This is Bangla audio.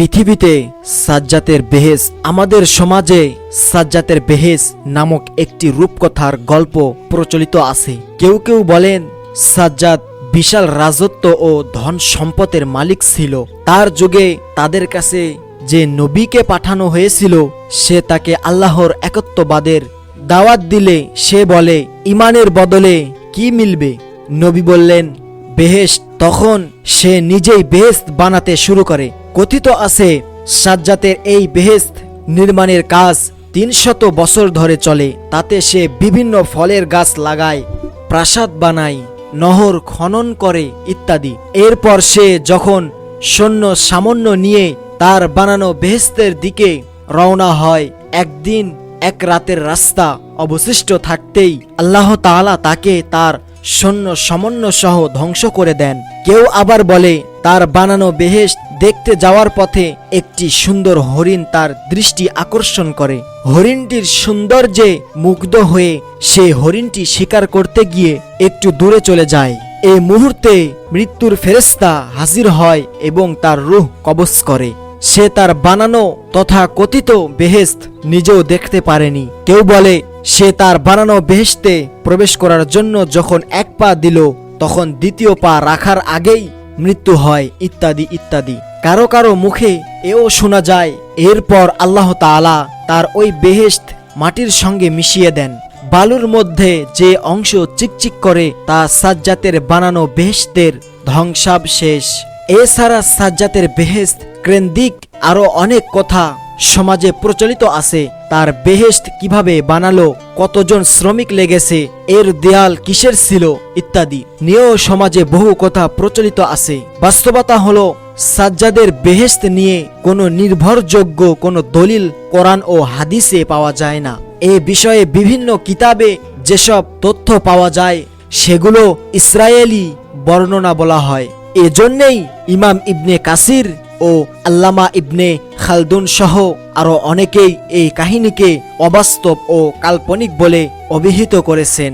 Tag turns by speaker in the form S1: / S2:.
S1: পৃথিবীতে সাজ্জাতের বেহেস আমাদের সমাজে সাজ্জাতের বেহেস নামক একটি রূপকথার গল্প প্রচলিত আছে। কেউ কেউ বলেন, সাজ্জাদ বিশাল রাজত্ব ও ধন সম্পদের মালিক ছিল। তার যুগে তাদের কাছে যে নবীকে পাঠানো হয়েছিল, সে তাকে আল্লাহর একত্ববাদের দাওয়াত দিলে। সে বলে, ইমানের বদলে কি মিলবে? নবী বললেন বেহেস্ট তখন সে নিজেই বেহেস্ত বানাতে শুরু করে। কথিত আছে, সাজ্জাতের এই বেহেস্ত নির্মাণের কাজ তিনশত বছর ধরে চলে। তাতে সে বিভিন্ন ফলের গাছ লাগায়, প্রাসাদ বানায়, নহর খনন করে ইত্যাদি। এরপর সে যখন সৈন্য সামান্য নিয়ে তার বানানো বেহেস্তের দিকে রওনা হয়, একদিন এক রাতের রাস্তা অবশিষ্ট থাকতেই আল্লাহ তাআলা তাকে তার সৈন্য সমন্য সহ ধ্বংস করে দেন। কেউ আবার বলে তার বানানো বেহেশত দেখতে যাওয়ার পথে একটি সুন্দর হরিণ তার দৃষ্টি আকর্ষণ করে। হরিণটির সৌন্দর্যে মুগ্ধ হয়ে সে হরিণটি শিকার করতে গিয়ে একটু দূরে চলে যায়। এই মুহূর্তে মৃত্যুর ফেরেস্তা হাজির হয় এবং তার রুহ কবজ করে। সে তার বানানো তথা কথিত বেহেস্ত নিজেও দেখতে পারেনি। কেউ বলে, সে তার বানানো বেহেস্তে প্রবেশ করার জন্য যখন এক পা দিল, তখন দ্বিতীয় পা রাখার আগেই মৃত্যু হয়, ইত্যাদি ইত্যাদি। কারও কারও মুখে এও শোনা যায়, এরপর আল্লাহ তাআলা তার ওই বেহেস্ত মাটির সঙ্গে মিশিয়ে দেন। বালুর মধ্যে যে অংশ চিকচিক করে, তা সাজ্জাতের বানানো বেহেস্তের ধ্বংসাবশেষ। এছাড়া সাজ্জাতের বেহেস্ত ক্রেন্দিক আরও অনেক কথা সমাজে প্রচলিত আছে। তার বেহেস্ত কীভাবে বানালো কতজন শ্রমিক লেগেছে, এর দেয়াল কিসের ছিল, ইত্যাদি। নিয়েও সমাজে বহু কথা প্রচলিত আছে। বাস্তবতা হলো, সাজ্জাদের বেহেস্ত নিয়ে কোনো নির্ভরযোগ্য কোনো দলিল কোরআন ও হাদিসে পাওয়া যায় না। এ বিষয়ে বিভিন্ন কিতাবে যেসব তথ্য পাওয়া যায়, সেগুলো ইসরায়েলি বর্ণনা বলা হয়। এজন্যেই ইমাম ইবনে কাসির ও আল্লামা ইবনে খালদুন সহ আরও অনেকেই এই কাহিনীকে অবাস্তব ও কাল্পনিক বলে অভিহিত করেছেন।